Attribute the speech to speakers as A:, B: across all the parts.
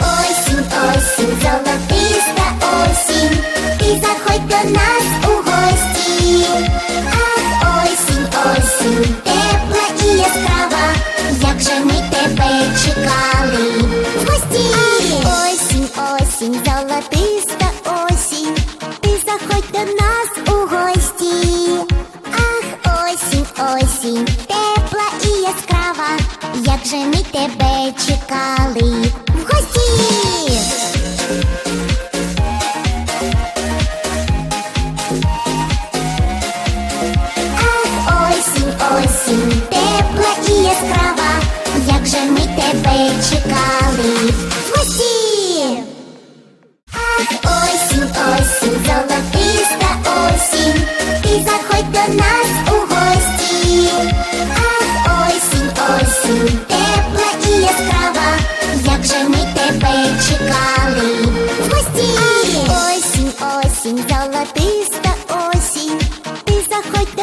A: Осінь, осінь, золотиста осінь, ти заходь до нас у гості. Ах, осінь, осінь, тепла і яскрава, як же ми тебе чекали. В. Осінь, осінь, золотиста осінь, ти заходь до нас у гості. Ах, осінь, осінь, тепла і яскрава, як же ми тебе чекали.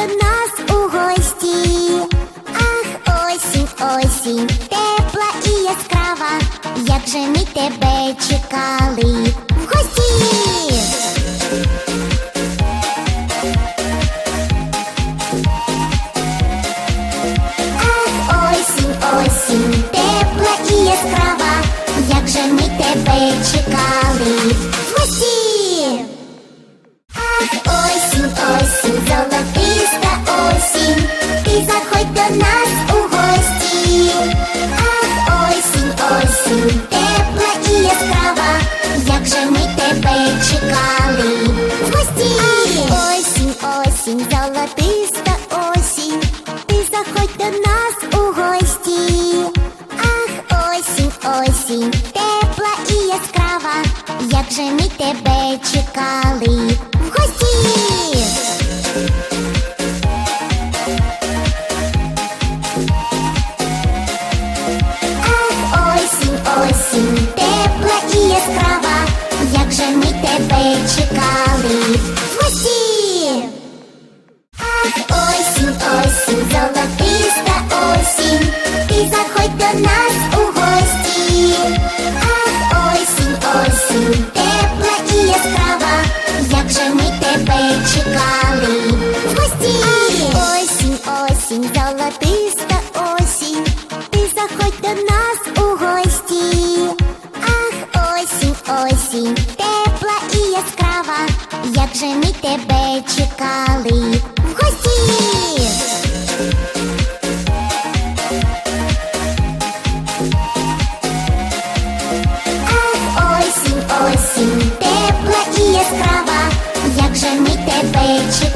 A: До нас у гості. Ах, осінь, осінь, тепла і яскрава, як же ми тебе чекали. В гості. Ах, осінь, осінь, тепла і яскрава, як же ми тебе чекали. В гості. Золотиста осінь, ти заходь до нас у гості. Ах, осінь, осінь, тепла і яскрава, як же ми тебе чекали. В гості. Ах, осінь, осінь, тепла і яскрава, як же ми тебе чекали. В гості. Гості. Ах, осінь, осінь, тепла і яскрава, як же ми тебе чекали. В гості. Ах, осінь, осінь, тепла і яскрава, як же ми тебе чекали.